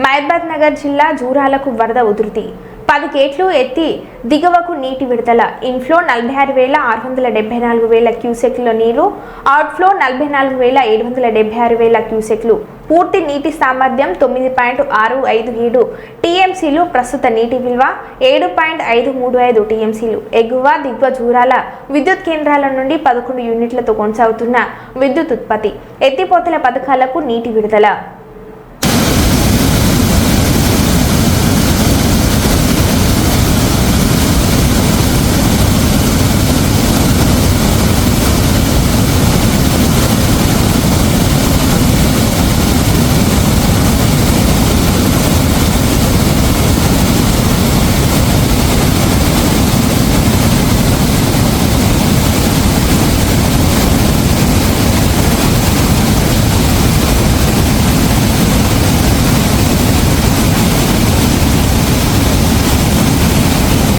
మహబాద్ నగర్ జిల్లా జూరాలకు వరద ఉధృతి. పది గేట్లు ఎత్తి దిగువకు నీటి విడుదల. ఇన్ఫ్లో నలభై ఆరు వేల ఆరు వందల డెబ్బై నాలుగు వేల క్యూసెక్ల నీరు. అవుట్ఫ్లో నలభై నాలుగు వేల ఏడు వందల డెబ్బై ఆరు వేల క్యూసెక్లు. పూర్తి నీటి సామర్థ్యం తొమ్మిది పాయింట్ ఆరు ఐదు ఏడు టీఎంసీలు ప్రస్తుత నీటి విలువ ఏడు పాయింట్ ఐదు మూడు ఐదు టీఎంసీలు. ఎగువ దిగువ జూరాల విద్యుత్ కేంద్రాల నుండి పదకొండు యూనిట్లతో కొనసాగుతున్న విద్యుత్ ఉత్పత్తి. ఎత్తిపోతల పథకాలకు నీటి విడుదల.